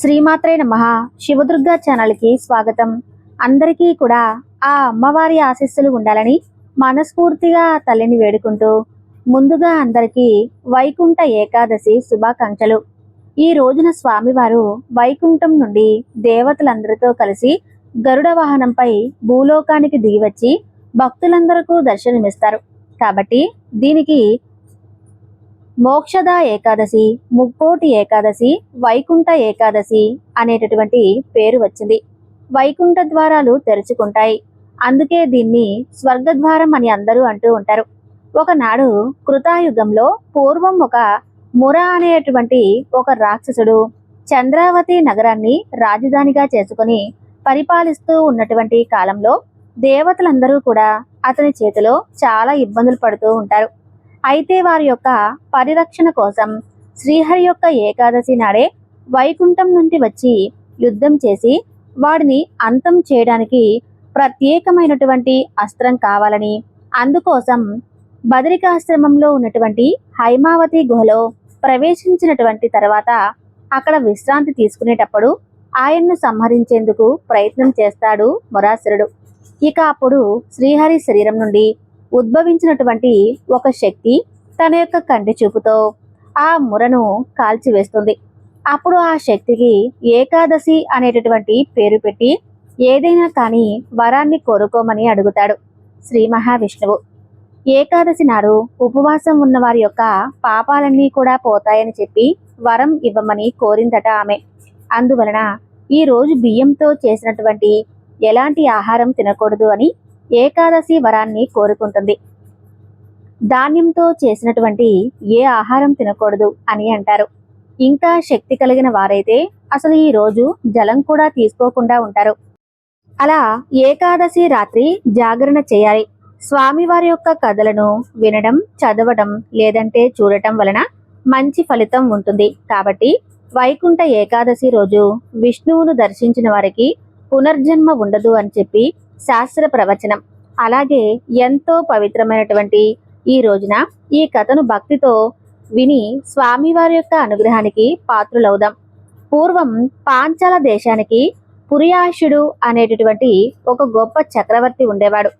శ్రీమాత్రే నమ. శివదుర్గా ఛానల్కి స్వాగతం. అందరికీ కూడా ఆ అమ్మవారి ఆశీస్సులు ఉండాలని మనస్ఫూర్తిగా తల్లిని వేడుకుంటూ ముందుగా అందరికీ వైకుంఠ ఏకాదశి శుభాకాంక్షలు. ఈ రోజున స్వామివారు వైకుంఠం నుండి దేవతలందరితో కలిసి గరుడ వాహనంపై భూలోకానికి దిగివచ్చి భక్తులందరకు దర్శనమిస్తారు. కాబట్టి దీనికి మోక్షద ఏకాదశి ముక్కోటి ఏకాదశి వైకుంఠ ఏకాదశి అనేటటువంటి పేరు వచ్చింది. వైకుంఠ ద్వారాలు తెరుచుకుంటాయి. అందుకే దీన్ని స్వర్గద్వారం అని అందరూ అంటూ ఉంటారు. ఒకనాడు కృతాయుగంలో పూర్వం ఒక ముర అనేటువంటి ఒక రాక్షసుడు చంద్రావతి నగరాన్ని రాజధానిగా చేసుకుని పరిపాలిస్తూ ఉన్నటువంటి కాలంలో దేవతలందరూ కూడా అతని చేతిలో చాలా ఇబ్బందులు పడుతూ ఉంటారు. అయితే వారి యొక్క పరిరక్షణ కోసం శ్రీహరి యొక్క ఏకాదశి నాడే వైకుంఠం నుండి వచ్చి యుద్ధం చేసి వాడిని అంతం చేయడానికి ప్రత్యేకమైనటువంటి అస్త్రం కావాలని అందుకోసం బదరికాశ్రమంలో ఉన్నటువంటి హైమావతి గుహలో ప్రవేశించినటువంటి తర్వాత అక్కడ విశ్రాంతి తీసుకునేటప్పుడు ఆయన్ను సంహరించేందుకు ప్రయత్నం చేస్తాడు మురాసురుడు. ఇక అప్పుడు శ్రీహరి శరీరం నుండి ఉద్భవించినటువంటి ఒక శక్తి తన యొక్క కంటి చూపుతో ఆ మురను కాల్చివేస్తుంది. అప్పుడు ఆ శక్తికి ఏకాదశి అనేటటువంటి పేరు పెట్టి ఏదైనా కానీ వరాన్ని కోరుకోమని అడుగుతాడు శ్రీ మహావిష్ణువు. ఏకాదశి నాడు ఉపవాసం ఉన్న వారి యొక్క పాపాలన్నీ కూడా పోతాయని చెప్పి వరం ఇవ్వమని కోరిందట ఆమె. అందువలన ఈ రోజు బియ్యంతో చేసినటువంటి ఎలాంటి ఆహారం తినకూడదు అని ఏకాదశి వరాన్ని కోరుకుంటుంది. ధాన్యంతో చేసినటువంటి ఏ ఆహారం తినకూడదు అని అంటారు. ఇంకా శక్తి కలిగిన వారైతే అసలు ఈ రోజు జలం కూడా తీసుకోకుండా ఉంటారు. అలా ఏకాదశి రాత్రి జాగరణ చేయాలి. స్వామివారి యొక్క కథలను వినడం చదవడం లేదంటే చూడటం వలన మంచి ఫలితం ఉంటుంది. కాబట్టి వైకుంఠ ఏకాదశి రోజు విష్ణువును దర్శించిన వారికి పునర్జన్మ ఉండదు అని చెప్పి శాస్త్ర ప్రవచనం. అలాగే ఎంతో పవిత్రమైనటువంటి ఈ రోజున ఈ కథను భక్తితో విని స్వామివారి యొక్క అనుగ్రహానికి పాత్రులవుదాం. పూర్వం పాంచాల దేశానికి పురియాషుడు అనేటటువంటి ఒక గొప్ప చక్రవర్తి ఉండేవాడు.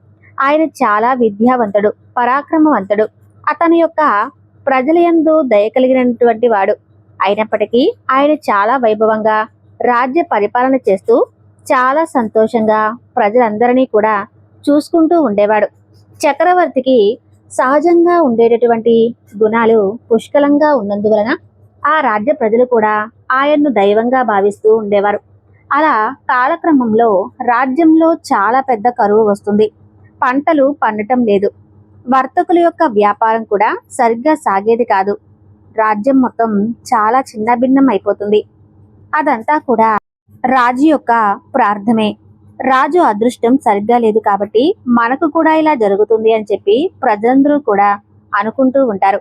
ఆయన చాలా విద్యావంతుడు పరాక్రమవంతుడు. అతని యొక్క ప్రజల యందు దయ కలిగినటువంటి వాడు. అయినప్పటికీ ఆయన చాలా వైభవంగా రాజ్య పరిపాలన చేస్తూ చాలా సంతోషంగా ప్రజలందరినీ కూడా చూసుకుంటూ ఉండేవాడు. చక్రవర్తికి సహజంగా ఉండేటటువంటి గుణాలు పుష్కలంగా ఉన్నందువలన ఆ రాజ్య ప్రజలు కూడా ఆయన్ను దైవంగా భావిస్తూ ఉండేవారు. అలా కాలక్రమంలో రాజ్యంలో చాలా పెద్ద కరువు వస్తుంది. పంటలు పండటం లేదు. వర్తకుల యొక్క వ్యాపారం కూడా సరిగ్గా సాగేది కాదు. రాజ్యం మొత్తం చాలా చిన్న భిన్నం అయిపోతుంది. అదంతా కూడా రాజు యొక్క ప్రార్థమే. రాజు అదృష్టం సరిగ్గా లేదు కాబట్టి మనకు కూడా ఇలా జరుగుతుంది అని చెప్పి ప్రజలందరూ కూడా అనుకుంటూ ఉంటారు.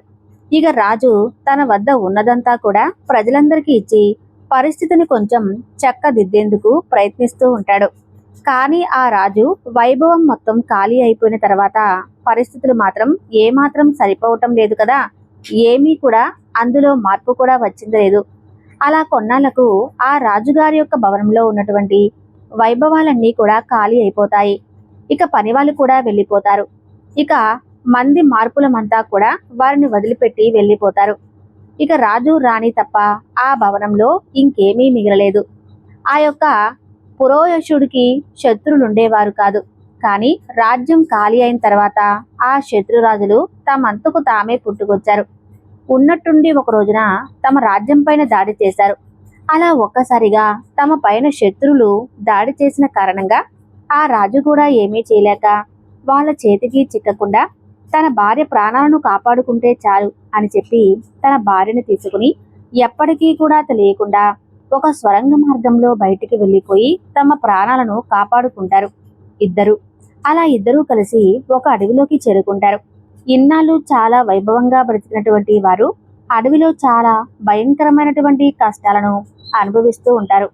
ఇక రాజు తన వద్ద ఉన్నదంతా కూడా ప్రజలందరికీ ఇచ్చి పరిస్థితిని కొంచెం చక్కదిద్దేందుకు ప్రయత్నిస్తూ ఉంటాడు. కానీ ఆ రాజు వైభవం మొత్తం ఖాళీ అయిపోయిన తర్వాత పరిస్థితులు మాత్రం ఏమాత్రం సరిపోవటం లేదు కదా. ఏమీ కూడా అందులో మార్పు కూడా వచ్చింది లేదు. అలా కొన్నాళ్ళకు ఆ రాజుగారి యొక్క భవనంలో ఉన్నటువంటి వైభవాలన్నీ కూడా ఖాళీ అయిపోతాయి. ఇక పనివాళ్ళు కూడా వెళ్ళిపోతారు. ఇక మంది మార్పులమంతా కూడా వారిని వదిలిపెట్టి వెళ్ళిపోతారు. ఇక రాజు రాణి తప్ప ఆ భవనంలో ఇంకేమీ మిగలలేదు. ఆ యొక్క పురోయశుడికి శత్రులుండేవారు కాదు. కానీ రాజ్యం ఖాళీ అయిన తర్వాత ఆ శత్రురాజులు తమంతకు తామే పుట్టుకొచ్చారు. ఉన్నట్టుండి ఒక రోజున తమ రాజ్యం పైన దాడి చేశారు. అలా ఒక్కసారిగా తమ పైన శత్రులు దాడి చేసిన కారణంగా ఆ రాజు కూడా ఏమీ చేయలేక వాళ్ళ చేతికి చిక్కకుండా తన భార్య ప్రాణాలను కాపాడుకుంటే చాలు అని చెప్పి తన భార్యను తీసుకుని ఎప్పటికీ కూడా తెలియకుండా ఒక స్వరంగ మార్గంలో బయటికి వెళ్ళిపోయి తమ ప్రాణాలను కాపాడుకుంటారు. ఇద్దరు. అలా ఇద్దరూ కలిసి ఒక అడవిలోకి చేరుకుంటారు. ఇన్నాళ్ళు చాలా వైభవంగా బ్రతికినటువంటి వారు అడవిలో చాలా భయంకరమైనటువంటి కష్టాలను అనుభవిస్తూ ఉంటారు.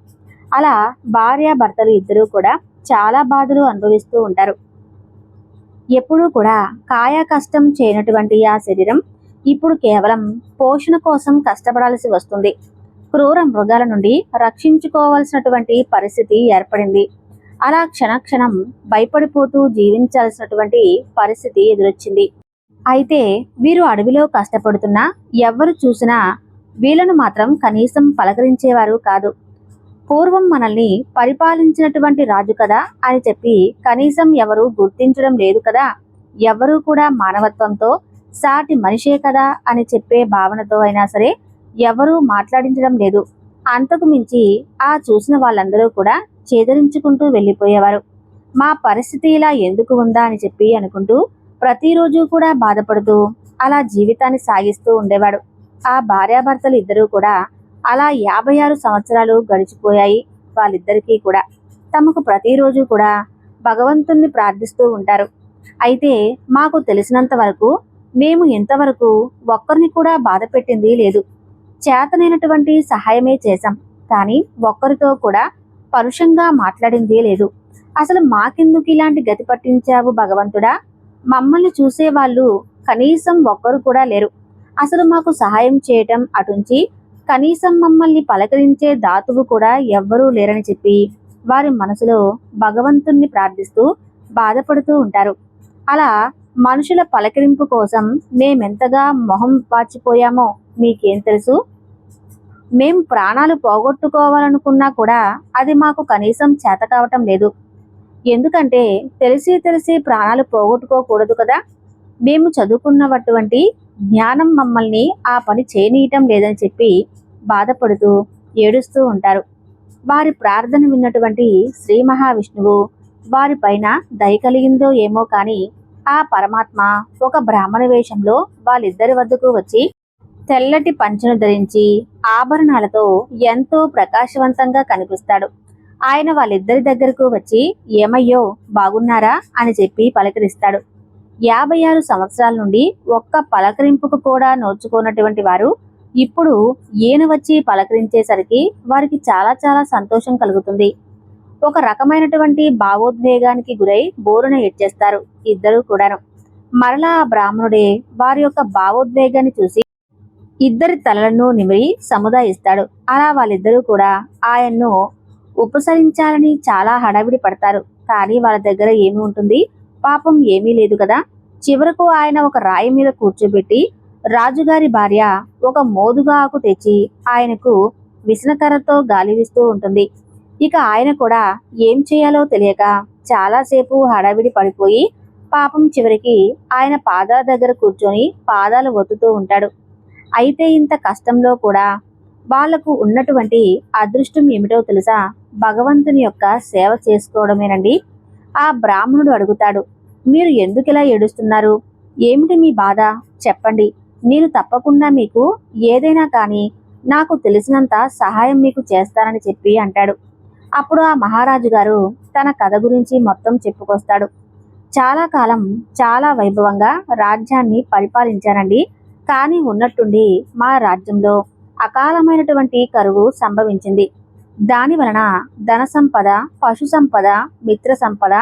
అలా భార్య భర్తలు ఇద్దరూ కూడా చాలా బాధలు అనుభవిస్తూ ఉంటారు. ఎప్పుడూ కూడా కాయ కష్టం చేయనటువంటి ఆ శరీరం ఇప్పుడు కేవలం పోషణ కోసం కష్టపడాల్సి వస్తుంది. క్రూర మృగాల నుండి రక్షించుకోవాల్సినటువంటి పరిస్థితి ఏర్పడింది. అలా క్షణక్షణం భయపడిపోతూ జీవించాల్సినటువంటి పరిస్థితి ఎదురొచ్చింది. అయితే వీరు అడవిలో కష్టపడుతున్నా ఎవ్వరు చూసినా వీళ్ళను మాత్రం కనీసం పలకరించేవారు కాదు. పూర్వం మనల్ని పరిపాలించినటువంటి రాజు కదా అని చెప్పి కనీసం ఎవరు గుర్తించడం లేదు కదా. ఎవరూ కూడా మానవత్వంతో సాటి మనిషే కదా అని చెప్పే భావనతో అయినా సరే ఎవరూ మాట్లాడించడం లేదు. అంతకు మించి ఆ చూసిన వాళ్ళందరూ కూడా చేదరించుకుంటూ వెళ్ళిపోయేవారు. మా పరిస్థితి ఇలా ఎందుకు ఉందా అని చెప్పి అనుకుంటూ ప్రతిరోజు కూడా బాధపడుతూ అలా జీవితాన్ని సాగిస్తూ ఉండేవాడు. ఆ భార్యాభర్తలు ఇద్దరూ కూడా అలా యాభై ఆరు సంవత్సరాలు గడిచిపోయాయి వాళ్ళిద్దరికీ కూడా. తమకు ప్రతిరోజు కూడా భగవంతుణ్ణి ప్రార్థిస్తూ ఉంటారు. అయితే మాకు తెలిసినంత వరకు మేము ఇంతవరకు ఒక్కరిని కూడా బాధ పెట్టింది లేదు. చేతనైనటువంటి సహాయమే చేశాం. కానీ ఒక్కరితో కూడా పరుషంగా మాట్లాడింది లేదు. అసలు మాకెందుకు ఇలాంటి గతి పట్టించావు భగవంతుడా? మమ్మల్ని చూసేవాళ్ళు కనీసం ఒక్కరు కూడా లేరు. అసలు మాకు సహాయం చేయటం అటుంచి కనీసం మమ్మల్ని పలకరించే ధాతువు కూడా ఎవ్వరూ లేరని చెప్పి వారి మనసులో భగవంతుణ్ణి ప్రార్థిస్తూ బాధపడుతూ ఉంటారు. అలా మనుషుల పలకరింపు కోసం మేమెంతగా మొహం వాచిపోయామో మీకేం తెలుసు? మేం ప్రాణాలు పోగొట్టుకోవాలనుకున్నా కూడా అది మాకు కనీసం చేత కావటం లేదు. ఎందుకంటే తెలిసి తెలిసి ప్రాణాలు పోగొట్టుకోకూడదు కదా. మేము చదువుకున్నటువంటి జ్ఞానం మమ్మల్ని ఆ పని చేయనీయటం లేదని చెప్పి బాధపడుతూ ఏడుస్తూ ఉంటారు. వారి ప్రార్థన విన్నటువంటి శ్రీ మహావిష్ణువు వారిపైన దయ కలిగిందో ఏమో కానీ ఆ పరమాత్మ ఒక బ్రాహ్మణ వేషంలో వాళ్ళిద్దరి వద్దకు వచ్చి తెల్లటి పంచను ధరించి ఆభరణాలతో ఎంతో ప్రకాశవంతంగా కనిపిస్తాడు. ఆయన వాళ్ళిద్దరి దగ్గరకు వచ్చి ఏమయ్యో బాగున్నారా? అని చెప్పి పలకరిస్తాడు. యాభై ఆరు సంవత్సరాల నుండి ఒక్క పలకరింపుకు కూడా నోచుకోనటువంటి వారు ఇప్పుడు ఈయన వచ్చి పలకరించేసరికి వారికి చాలా చాలా సంతోషం కలుగుతుంది. ఒక రకమైనటువంటి భావోద్వేగానికి గురై బోరున ఎడ్చేస్తారు ఇద్దరు కూడాను. మరలా ఆ బ్రాహ్మణుడే వారి యొక్క భావోద్వేగాన్ని చూసి ఇద్దరి తలలను నిమిరి సముదాయిస్తాడు. అలా వాళ్ళిద్దరూ కూడా ఆయన్ను ఉపసరించాలని చాలా హడావిడి పడతారు. కానీ వాళ్ళ దగ్గర ఏమి ఉంటుంది? పాపం ఏమీ లేదు కదా? చివరకు ఆయన ఒక రాయి మీద కూర్చోబెట్టి రాజుగారి భార్య ఒక మోదుగా ఆకు తెచ్చి ఆయనకు విసనకర్రతో గాలివిస్తూ ఉంటుంది. ఇక ఆయన కూడా ఏం చేయాలో తెలియక చాలాసేపు హడావిడి పడిపోయి పాపం చివరికి ఆయన పాదాల దగ్గర కూర్చొని పాదాలు ఒత్తుతూ ఉంటాడు. అయితే ఇంత కష్టంలో కూడా వాళ్ళకు ఉన్నటువంటి అదృష్టం ఏమిటో తెలుసా? భగవంతుని యొక్క సేవ చేసుకోవడమేనండి? ఆ బ్రాహ్మణుడు అడుగుతాడు మీరు ఎందుకు ఇలా ఏడుస్తున్నారు? ఏమిటి మీ బాధ? చెప్పండి. నేను తప్పకుండా మీకు ఏదైనా కానీ నాకు తెలిసినంత సహాయం మీకు చేస్తానని చెప్పి అంటాడు. అప్పుడు ఆ మహారాజు గారు తన కథ గురించి మొత్తం చెప్పుకొస్తాడు. చాలా కాలం చాలా వైభవంగా రాజ్యాన్ని పరిపాలించానండి కానీ ఉన్నట్టుండి మా రాజ్యంలో అకాలమైనటువంటి కరువు సంభవించింది. దాని వలన ధన సంపద పశు సంపద మిత్ర సంపద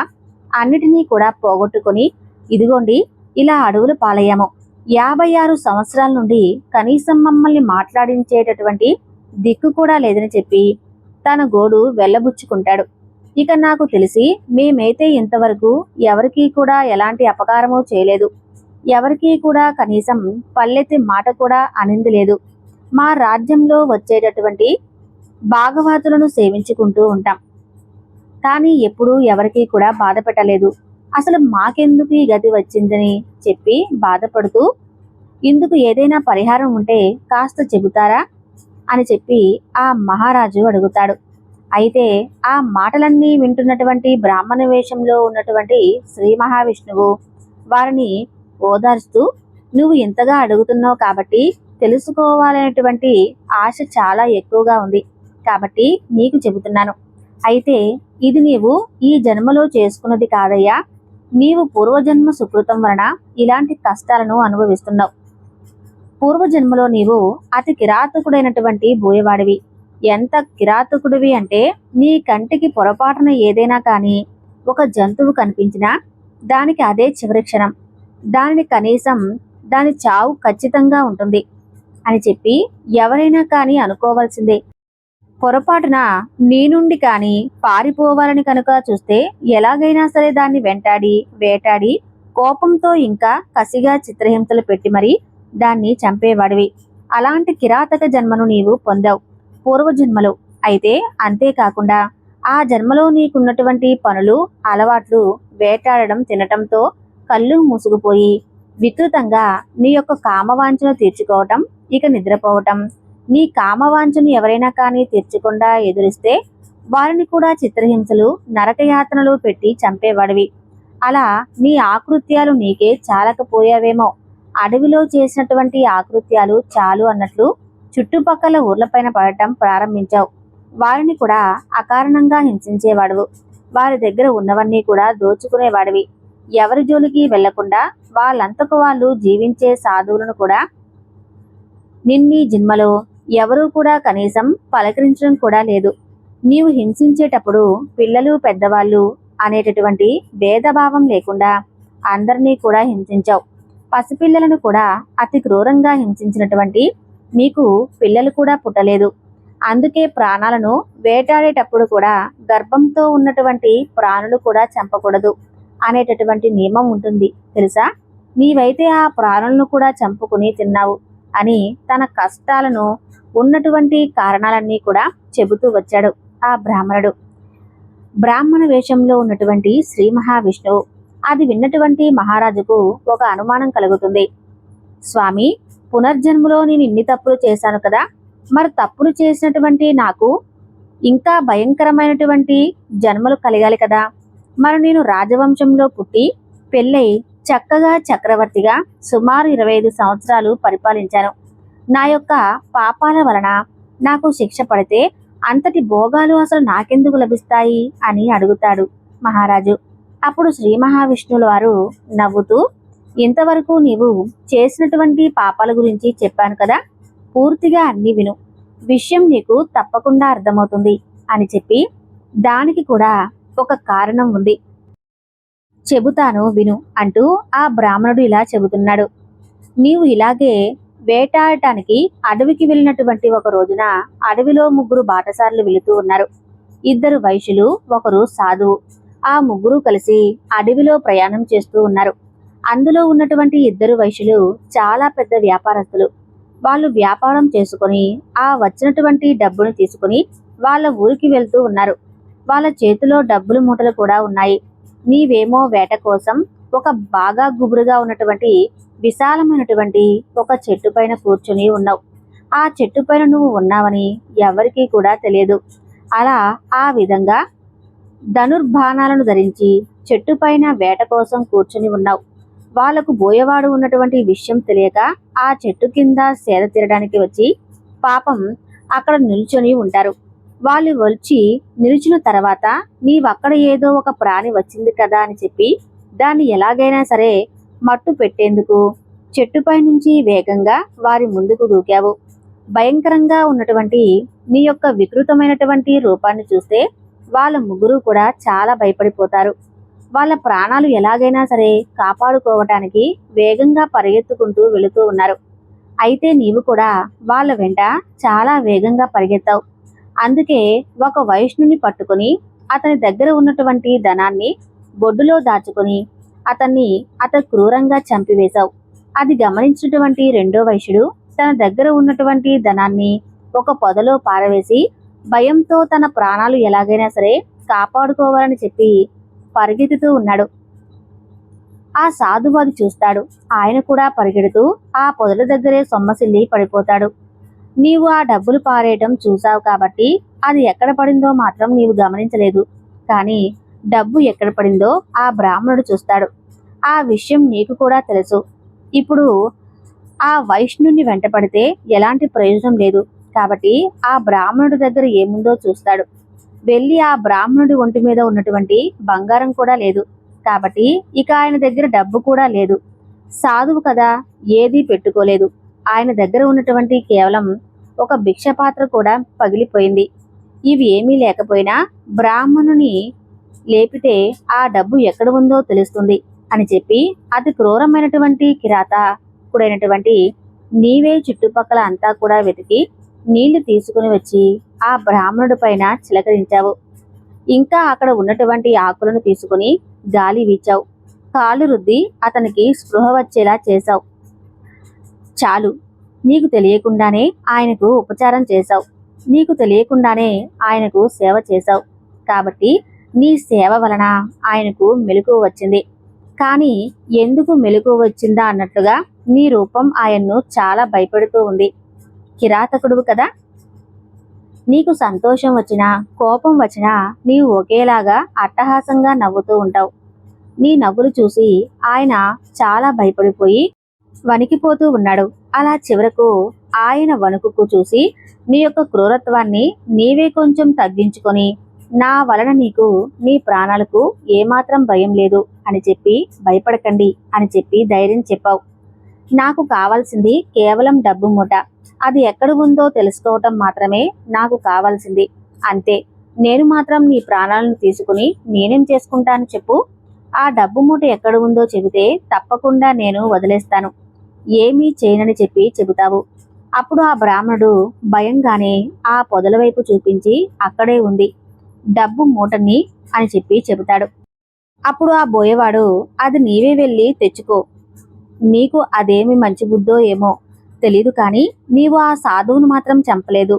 అన్నిటినీ కూడా పోగొట్టుకొని ఇదిగోండి ఇలా అడవులు పాలయ్యాము. యాభై ఆరు సంవత్సరాల నుండి కనీసం మమ్మల్ని మాట్లాడించేటటువంటి దిక్కు కూడా లేదని చెప్పి తన గోడు వెళ్ళబుచ్చుకుంటాడు. ఇక నాకు తెలిసి మేమైతే ఇంతవరకు ఎవరికీ కూడా ఎలాంటి అపకారమూ చేయలేదు. ఎవరికీ కూడా కనీసం పల్లెత్తి మాట కూడా అనింది లేదు. మా రాజ్యంలో వచ్చేటటువంటి భాగవతులను సేవించుకుంటూ ఉంటాం. కానీ ఎప్పుడూ ఎవరికీ కూడా బాధ పెట్టలేదు అసలు మాకెందుకు ఈ గతి వచ్చిందని చెప్పి బాధపడుతూ ఇందుకు ఏదైనా పరిహారం ఉంటే కాస్త చెబుతారా? అని చెప్పి ఆ మహారాజు అడుగుతాడు. అయితే ఆ మాటలన్నీ వింటున్నటువంటి బ్రాహ్మణ వేషంలో ఉన్నటువంటి శ్రీ మహావిష్ణువు వారిని ఓదార్స్తూ నువ్వు ఇంతగా అడుగుతున్నావు కాబట్టి తెలుసుకోవాలనేటువంటి ఆశ చాలా ఎక్కువగా ఉంది. కాబట్టి నీకు చెబుతున్నాను. అయితే ఇది నీవు ఈ జన్మలో చేసుకున్నది కాదయ్యా. నీవు పూర్వజన్మ సుకృతం వలన ఇలాంటి కష్టాలను అనుభవిస్తున్నావు. పూర్వజన్మలో నీవు అతి కిరాతకుడైనటువంటి బోయవాడివి. ఎంత కిరాతకుడివి అంటే నీ కంటికి పొరపాటున ఏదైనా కానీ ఒక జంతువు కనిపించినా దానికి అదే చివరి క్షణం. దానిని కనీసం దాని చావు ఖచ్చితంగా ఉంటుంది అని చెప్పి ఎవరైనా కానీ అనుకోవాల్సిందే. పొరపాటున నీ నుండి కానీ పారిపోవాలని కనుక చూస్తే ఎలాగైనా సరే దాన్ని వెంటాడి వేటాడి కోపంతో ఇంకా కసిగా చిత్రహింసలు పెట్టి మరీ దాన్ని చంపేవాడివి. అలాంటి కిరాతక జన్మను నీవు పొందావు. పూర్వజన్మలో. అయితే అంతేకాకుండా ఆ జన్మలో నీకున్నటువంటి పనులు అలవాట్లు వేటాడడం తినటంతో కళ్ళు మూసుకుపోయి వికృతంగా నీ యొక్క కామవాంఛను తీర్చుకోవటం ఇక నిద్రపోవటం నీ కామవాంఛను ఎవరైనా కానీ తీర్చకుండా ఎదురిస్తే వారిని కూడా చిత్రహింసలు నరకయాతనలు పెట్టి చంపేవాడివి. అలా నీ ఆకృత్యాలు నీకే చాలకపోయావేమో. అడవిలో చేసినటువంటి ఆకృత్యాలు చాలు అన్నట్లు చుట్టుపక్కల ఊర్లపైన పడటం ప్రారంభించావు. వారిని కూడా అకారణంగా హింసించేవాడువు. వారి దగ్గర ఉన్నవన్నీ కూడా దోచుకునేవాడివి. ఎవరి జోలికి వెళ్ళకుండా వాళ్ళంతకు వాళ్ళు జీవించే సాధువులను కూడా నిన్నీ జన్మలో ఎవరూ కూడా కనీసం పలకరించడం కూడా లేదు. నీవు హింసించేటప్పుడు పిల్లలు పెద్దవాళ్ళు అనేటటువంటి భేదభావం లేకుండా అందరినీ కూడా హింసించావు. పసిపిల్లలను కూడా అతి క్రూరంగా హింసించినటువంటి మీకు పిల్లలు కూడా పుట్టలేదు. అందుకే ప్రాణాలను వేటాడేటప్పుడు కూడా గర్భంతో ఉన్నటువంటి ప్రాణులు కూడా చంపకూడదు అనేటటువంటి నియమం ఉంటుంది. తెలుసా? నీవైతే ఆ ప్రాణులను కూడా చంపుకుని తిన్నావు అని తన కష్టాలను ఉన్నటువంటి కారణాలన్నీ కూడా చెబుతూ వచ్చాడు ఆ బ్రాహ్మణుడు. బ్రాహ్మణ వేషంలో ఉన్నటువంటి శ్రీ మహావిష్ణువు అది విన్నటువంటి మహారాజుకు ఒక అనుమానం కలుగుతుంది. స్వామి పునర్జన్మలో నేను ఇన్ని తప్పులు చేశాను కదా మరి తప్పులు చేసినటువంటి నాకు ఇంకా భయంకరమైనటువంటి జన్మలు కలగాలి కదా. మరి నేను రాజవంశంలో పుట్టి పెళ్ళై చక్కగా చక్రవర్తిగా సుమారు ఇరవై ఐదు సంవత్సరాలు పరిపాలించాను. నా యొక్క పాపాల వలన నాకు శిక్ష పడితే అంతటి భోగాలు అసలు నాకెందుకు లభిస్తాయి అని అడుగుతాడు మహారాజు. అప్పుడు శ్రీ మహావిష్ణువుల వారు నవ్వుతూ ఇంతవరకు నీవు చేసినటువంటి పాపాల గురించి చెప్పాను కదా పూర్తిగా అన్ని విను. విషయం నీకు తప్పకుండా అర్థమవుతుంది అని చెప్పి దానికి కూడా ఒక కారణం ఉంది. చెబుతాను విను అంటూ ఆ బ్రాహ్మణుడు ఇలా చెబుతున్నాడు. నీవు ఇలాగే వేటాడటానికి అడవికి వెళ్ళినటువంటి ఒక రోజున అడవిలో ముగ్గురు బాటసార్లు వెళుతూ ఉన్నారు. ఇద్దరు వైశ్యులు ఒకరు సాధువు. ఆ ముగ్గురు కలిసి అడవిలో ప్రయాణం చేస్తూ ఉన్నారు. అందులో ఉన్నటువంటి ఇద్దరు వైశ్యులు చాలా పెద్ద వ్యాపారస్తులు. వాళ్ళు వ్యాపారం చేసుకొని ఆ వచ్చినటువంటి డబ్బును తీసుకుని వాళ్ళ ఊరికి వెళ్తూ ఉన్నారు. వాళ్ళ చేతిలో డబ్బులు మూటలు కూడా ఉన్నాయి. నీవేమో వేట కోసం ఒక బాగా గుబురుగా ఉన్నటువంటి విశాలమైనటువంటి ఒక చెట్టు పైన కూర్చుని ఉన్నావు. ఆ చెట్టు పైన నువ్వు ఉన్నావని ఎవరికీ కూడా తెలియదు. అలా ఆ విధంగా ధనుర్బాణాలను ధరించి చెట్టు పైన వేట కోసం కూర్చుని ఉన్నావు. వాళ్ళకు బోయవాడు ఉన్నటువంటి విషయం తెలియక ఆ చెట్టు కింద సేద తీరడానికి వచ్చి పాపం అక్కడ నిల్చొని ఉంటారు. వాళ్ళు వచ్చి నిలిచిన తర్వాత నీవక్కడ ఏదో ఒక ప్రాణి వచ్చింది కదా అని చెప్పి దాన్ని ఎలాగైనా సరే మట్టు పెట్టేందుకు చెట్టుపై నుంచి వేగంగా వారి ముందుకు దూకావు. భయంకరంగా ఉన్నటువంటి నీ యొక్క వికృతమైనటువంటి రూపాన్ని చూస్తే వాళ్ళ ముగ్గురు కూడా చాలా భయపడిపోతారు. వాళ్ళ ప్రాణాలు ఎలాగైనా సరే కాపాడుకోవటానికి వేగంగా పరిగెత్తుకుంటూ వెళుతూ ఉన్నారు. అయితే నీవు కూడా వాళ్ళ వెంట చాలా వేగంగా పరిగెత్తావు. అందుకే ఒక వైష్ణుని పట్టుకుని అతని దగ్గర ఉన్నటువంటి ధనాన్ని బొడ్డులో దాచుకొని అతన్ని అత క్రూరంగా చంపివేశావు. అది గమనించినటువంటి రెండో వైశ్యుడు తన దగ్గర ఉన్నటువంటి ధనాన్ని ఒక పొదలో పారవేసి భయంతో తన ప్రాణాలు ఎలాగైనా సరే కాపాడుకోవాలని చెప్పి పరిగెత్తుతూ ఉన్నాడు. ఆ సాధువు అది చూస్తాడు. ఆయన కూడా పరిగెడుతూ ఆ పొదల దగ్గరే సొమ్మసిల్లి పడిపోతాడు. నీవు ఆ డబ్బులు పారేయటం చూసావు కాబట్టి అది ఎక్కడ పడిందో మాత్రం నీవు గమనించలేదు. కానీ డబ్బు ఎక్కడ పడిందో ఆ బ్రాహ్మణుడు చూస్తాడు. ఆ విషయం నీకు కూడా తెలుసు. ఇప్పుడు ఆ వైష్ణుని వెంటపడితే ఎలాంటి ప్రయోజనం లేదు. కాబట్టి ఆ బ్రాహ్మణుడి దగ్గర ఏముందో చూస్తాడు. వెళ్ళి ఆ బ్రాహ్మణుడి ఒంటి మీద ఉన్నటువంటి బంగారం కూడా లేదు. కాబట్టి ఇక ఆయన దగ్గర డబ్బు కూడా లేదు. సాధువు కదా ఏదీ పెట్టుకోలేదు. ఆయన దగ్గర ఉన్నటువంటి కేవలం ఒక భిక్ష పాత్ర కూడా పగిలిపోయింది. ఇవి ఏమీ లేకపోయినా బ్రాహ్మణుని లేపితే ఆ డబ్బు ఎక్కడ ఉందో తెలుస్తుంది అని చెప్పి అతి క్రూరమైనటువంటి కిరాత కుడైనటువంటి నీవే చుట్టుపక్కల అంతా కూడా వెతికి నీళ్ళు తీసుకుని వచ్చి ఆ బ్రాహ్మణుడి పైన చిలకరించావు. ఇంకా అక్కడ ఉన్నటువంటి ఆకులను తీసుకుని గాలి వీచావు. కాలు రుద్ది అతనికి స్పృహ వచ్చేలా చేశావు. చాలు నీకు తెలియకుండానే ఆయనకు ఉపచారం చేశావు. నీకు తెలియకుండానే ఆయనకు సేవ చేశావు. కాబట్టి నీ సేవ వలన ఆయనకు మెలకు వచ్చింది. కానీ ఎందుకు మెలకు వచ్చిందా అన్నట్లుగా నీ రూపం ఆయన్ను చాలా భయపెడుతూ ఉంది. కిరాతకుడువు కదా? నీకు సంతోషం వచ్చినా కోపం వచ్చినా నీవు ఒకేలాగా అట్టహాసంగా నవ్వుతూ ఉంటావు. నీ నవ్వులు చూసి ఆయన చాలా భయపడిపోయి వణికిపోతూ ఉన్నాడు. అలా చివరకు ఆయన వణుకుకు చూసి నీ యొక్క క్రూరత్వాన్ని నీవే కొంచెం తగ్గించుకొని నా వలన నీకు నీ ప్రాణాలకు ఏమాత్రం భయం లేదు అని చెప్పి భయపడకండి అని చెప్పి ధైర్యం చెప్పావు. నాకు కావాల్సింది కేవలం డబ్బు మూట. అది ఎక్కడ ఉందో తెలుసుకోవటం మాత్రమే నాకు కావాల్సింది. అంతే. నేను మాత్రం నీ ప్రాణాలను తీసుకుని నేనేం చేసుకుంటాను చెప్పు. ఆ డబ్బు మూట ఎక్కడ ఉందో చెబితే తప్పకుండా నేను వదిలేస్తాను. ఏమీ చేయనని చెప్పి చెబుతావు. అప్పుడు ఆ బ్రాహ్మణుడు భయంగానే ఆ పొదల వైపు చూపించి అక్కడే ఉంది. డబ్బు మూటని అని చెప్పి చెబుతాడు. అప్పుడు ఆ బోయేవాడు అది నీవే వెళ్ళి తెచ్చుకో. నీకు అదేమి మంచి బుద్ధో ఏమో తెలీదు కానీ నీవు ఆ సాధువును మాత్రం చంపలేదు.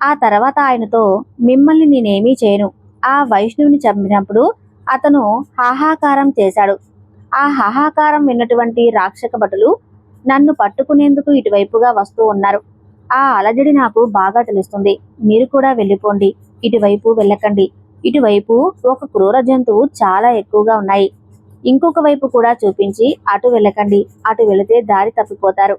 ఆ తర్వాత ఆయనతో మిమ్మల్ని నేనేమీ చేయను. ఆ వైష్ణవుని చంపినప్పుడు అతను హాహాకారం చేశాడు. ఆ హాహాకారం విన్నటువంటి రాక్షక భటులు నన్ను పట్టుకునేందుకు ఇటువైపుగా వస్తూ ఉన్నారు. ఆ అలజడి నాకు బాగా తెలుస్తుంది. మీరు కూడా వెళ్ళిపోండి. ఇటువైపు వెళ్ళకండి. ఇటువైపు ఒక క్రూర జంతువు చాలా ఎక్కువగా ఉన్నాయి. ఇంకొక వైపు కూడా చూపించి అటు వెళ్ళకండి. అటు వెళితే దారి తప్పిపోతారు.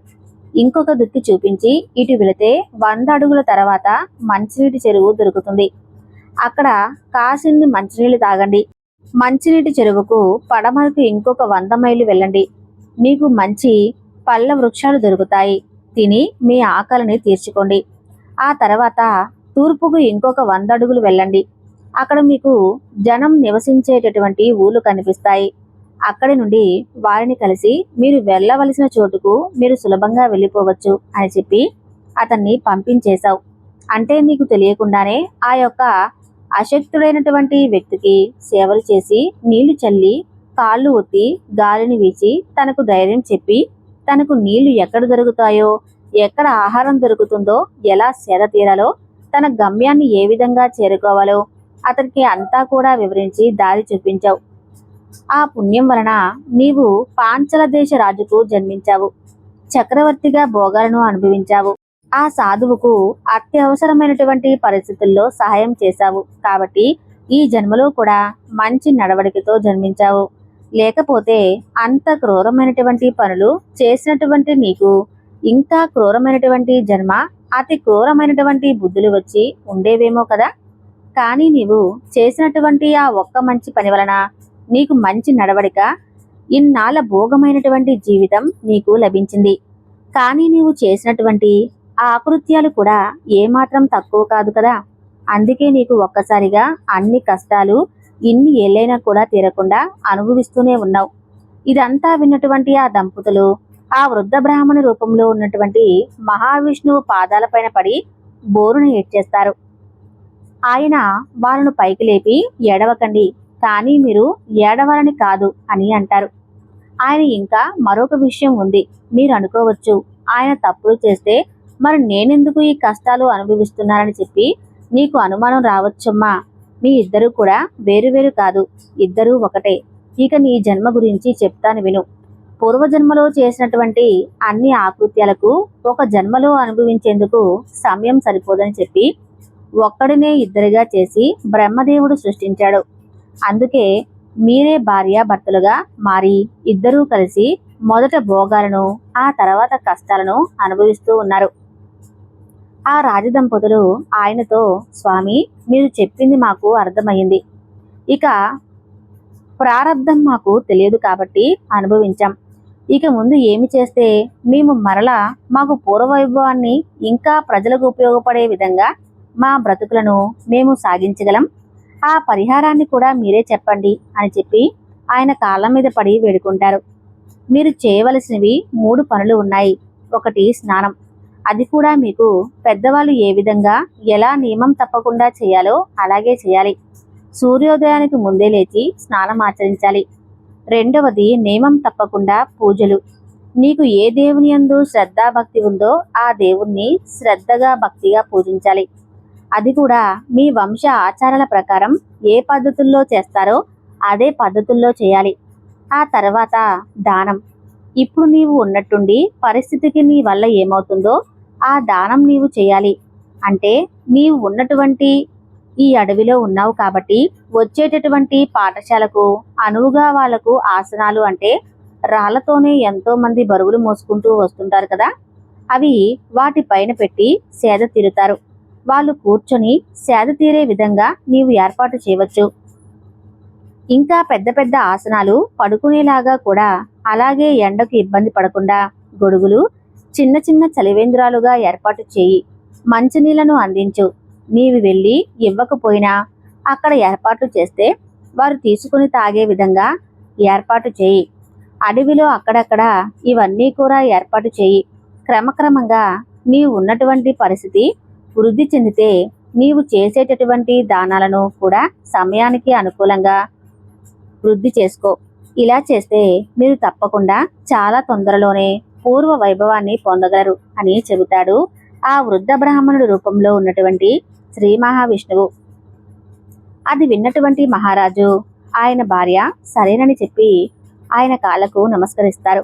ఇంకొక దుక్కి చూపించి ఇటు వెళితే వంద అడుగుల తర్వాత మంచినీటి చెరువు దొరుకుతుంది. అక్కడ కాసిన్ని మంచినీళ్ళు తాగండి. మంచినీటి చెరువుకు పడమరకు ఇంకొక వంద మైళ్ళు వెళ్ళండి. మీకు మంచి పళ్ళ వృక్షాలు దొరుకుతాయి. తిని మీ ఆకలిని తీర్చుకోండి. ఆ తర్వాత తూర్పుకు ఇంకొక వంద అడుగులు వెళ్ళండి. అక్కడ మీకు జనం నివసించేటటువంటి ఊళ్ళు కనిపిస్తాయి. అక్కడి నుండి వారిని కలిసి మీరు వెళ్ళవలసిన చోటుకు మీరు సులభంగా వెళ్ళిపోవచ్చు అని చెప్పి అతన్ని పంపించేశావు. అంటే నీకు తెలియకుండానే ఆ యొక్క అశక్తుడైనటువంటి వ్యక్తికి సేవలు చేసి నీళ్ళు చల్లి కాళ్ళు ఒత్తి గాలిని వీచి తనకు ధైర్యం చెప్పి తనకు నీళ్ళు ఎక్కడ దొరుకుతాయో ఎక్కడ ఆహారం దొరుకుతుందో ఎలా సేద తీరాలో తన గమ్యాన్ని ఏ విధంగా చేరుకోవాలో అతనికి అంతా కూడా వివరించి దారి చూపించావు. ఆ పుణ్యం వలన నీవు పాంచల దేశ రాజుకు జన్మించావు. చక్రవర్తిగా భోగాలను అనుభవించావు. ఆ సాధువుకు అత్యవసరమైనటువంటి పరిస్థితుల్లో సహాయం చేశావు. కాబట్టి ఈ జన్మలో కూడా మంచి నడవడికతో జన్మించావు. లేకపోతే అంత క్రూరమైనటువంటి పనులు చేసినటువంటి నీకు ఇంకా క్రూరమైనటువంటి జన్మ అతి క్రూరమైనటువంటి బుద్ధులు వచ్చి ఉండేవేమో కదా? కానీ నీవు చేసినటువంటి ఆ ఒక్క మంచి పని వలన నీకు మంచి నడవడిక ఇన్నాళ్ళ భోగమైనటువంటి జీవితం నీకు లభించింది. కానీ నీవు చేసినటువంటి ఆ అకృత్యాలు కూడా ఏమాత్రం తక్కువ కాదు కదా? అందుకే నీకు ఒక్కసారిగా అన్ని కష్టాలు ఇన్ని ఏళ్ళైనా కూడా తీరకుండా అనుభవిస్తూనే ఉన్నావు. ఇదంతా విన్నటువంటి ఆ దంపతులు ఆ వృద్ధ బ్రాహ్మణి రూపంలో ఉన్నటువంటి మహావిష్ణువు పాదాలపైన పడి బోరును ఏడ్చేస్తారు. ఆయన వాళ్ళను పైకి లేపి ఏడవకండి కానీ మీరు ఏడవాలని కాదు అని అంటారు. ఆయన ఇంకా మరొక విషయం ఉంది మీరు అనుకోవచ్చు. ఆయన తప్పులు చేస్తే మరి నేనెందుకు ఈ కష్టాలు అనుభవిస్తున్నానని చెప్పి నీకు అనుమానం రావచ్చమ్మా. మీ ఇద్దరు కూడా వేరువేరు కాదు ఇద్దరూ ఒకటే. ఇక నీ జన్మ గురించి చెప్తాను విను. పూర్వజన్మలో చేసినటువంటి అన్ని ఆకృత్యాలకు ఒక జన్మలో అనుభవించేందుకు సమయం సరిపోదని చెప్పి ఒక్కడినే ఇద్దరిగా చేసి బ్రహ్మదేవుడు సృష్టించాడు. అందుకే మీరే భార్యాభర్తలుగా మారి ఇద్దరూ కలిసి మొదట భోగాలను ఆ తర్వాత కష్టాలను అనుభవిస్తూ ఉన్నారు. ఆ రాజదంపతులు ఆయనతో స్వామి మీరు చెప్పింది మాకు అర్థమైంది ఇక ప్రారంధం మాకు తెలియదు కాబట్టి అనుభవించాం. ఇక ముందు ఏమి చేస్తే మేము మరలా మాకు పూర్వవైభవాన్ని ఇంకా ప్రజలకు ఉపయోగపడే విధంగా మా బ్రతుకులను మేము సాగించగలం. ఆ పరిహారాన్ని కూడా మీరే చెప్పండి అని చెప్పి ఆయన కాళ్ళ మీద పడి వేడుకుంటారు. మీరు చేయవలసినవి మూడు పనులు ఉన్నాయి. ఒకటి స్నానం. అది కూడా మీకు పెద్దవాళ్ళు ఏ విధంగా ఎలా నియమం తప్పకుండా చేయాలో అలాగే చేయాలి. సూర్యోదయానికి ముందే లేచి స్నానం ఆచరించాలి. రెండవది నియమం తప్పకుండా పూజలు. నీకు ఏ దేవుని యందు శ్రద్ధా భక్తి ఉందో ఆ దేవుణ్ణి శ్రద్ధగా భక్తిగా పూజించాలి. అది కూడా మీ వంశ ఆచారాల ప్రకారం ఏ పద్ధతుల్లో చేస్తారో అదే పద్ధతుల్లో చేయాలి. ఆ తర్వాత దానం. ఇప్పుడు నీవు ఉన్నట్టుండి పరిస్థితికి నీ వల్ల ఏమవుతుందో ఆ దానం నీవు చేయాలి. అంటే నీవు ఉన్నటువంటి ఈ అడవిలో ఉన్నావు కాబట్టి వచ్చేటటువంటి పాఠశాలకు అనువుగా వాళ్ళకు ఆసనాలు అంటే రాళ్ళతోనే ఎంతో మంది బరువులు మోసుకుంటూ వస్తుంటారు కదా. అవి వాటి పైన పెట్టి సేద తీరుతారు. వాళ్ళు కూర్చొని సేద తీరే విధంగా నీవు ఏర్పాటు చేయవచ్చు. ఇంకా పెద్ద పెద్ద ఆసనాలు పడుకునేలాగా కూడా అలాగే ఎండకు ఇబ్బంది పడకుండా గొడుగులు చిన్న చిన్న చలివేంద్రాలుగా ఏర్పాటు చేయి. మంచినీళ్ళను అందించు. నీవు వెళ్ళి ఇవ్వకపోయినా అక్కడ ఏర్పాటు చేస్తే వారు తీసుకుని తాగే విధంగా ఏర్పాటు చేయి. అడవిలో అక్కడక్కడ ఇవన్నీ కూడా ఏర్పాటు చేయి. క్రమక్రమంగా నీవు ఉన్నటువంటి పరిస్థితి వృద్ధి చెందితే నీవు చేసేటటువంటి దానాలను కూడా సమయానికి అనుకూలంగా వృద్ధి చేసుకో. ఇలా చేస్తే మీరు తప్పకుండా చాలా తొందరలోనే పూర్వ వైభవాన్ని పొందగలరు అని చెబుతాడు ఆ వృద్ధ బ్రాహ్మణుడు రూపంలో ఉన్నటువంటి శ్రీ మహావిష్ణువు. అది విన్నటువంటి మహారాజు. ఆయన భార్య సరేనని చెప్పి ఆయన కాళ్ళకు నమస్కరిస్తారు.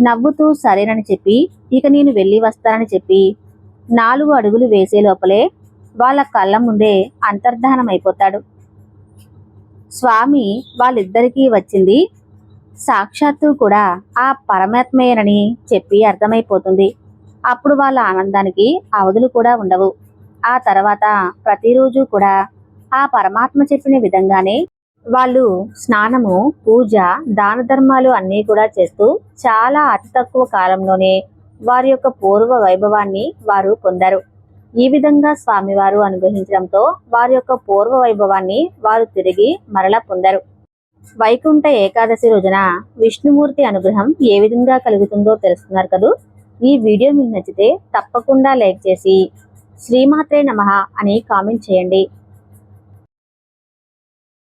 నవ్వుతూ సరేనని చెప్పి ఇక నేను వెళ్ళి వస్తానని చెప్పి నాలుగు అడుగులు వేసే లోపలే వాళ్ళ కళ్ళ ముందే అంతర్ధానమైపోతాడు. అయిపోతాడు స్వామి వాళ్ళిద్దరికీ వచ్చింది. సాక్షాత్తు కూడా ఆ పరమాత్మయేనని చెప్పి అర్థమైపోతుంది. అప్పుడు వాళ్ళ ఆనందానికి అవధులు కూడా ఉండవు. ఆ తర్వాత ప్రతిరోజు కూడా ఆ పరమాత్మ చెప్పిన విధంగానే వాళ్ళు స్నానము పూజ దాన ధర్మాలు అన్నీ కూడా చేస్తూ చాలా అతి తక్కువ కాలంలోనే వారి యొక్క పూర్వ వైభవాన్ని వారు పొందారు. ఈ విధంగా స్వామివారు అనుగ్రహించడంతో వారి యొక్క పూర్వ వైభవాన్ని వారు తిరిగి మరలా పొందారు. వైకుంఠ ఏకాదశి రోజున విష్ణుమూర్తి అనుగ్రహం ఏ విధంగా కలుగుతుందో తెలుసుకున్నారు కదూ? ఈ వీడియో మీకు నచ్చితే తప్పకుండా లైక్ చేసి శ్రీమాత్రే నమ అని కామెంట్ చేయండి.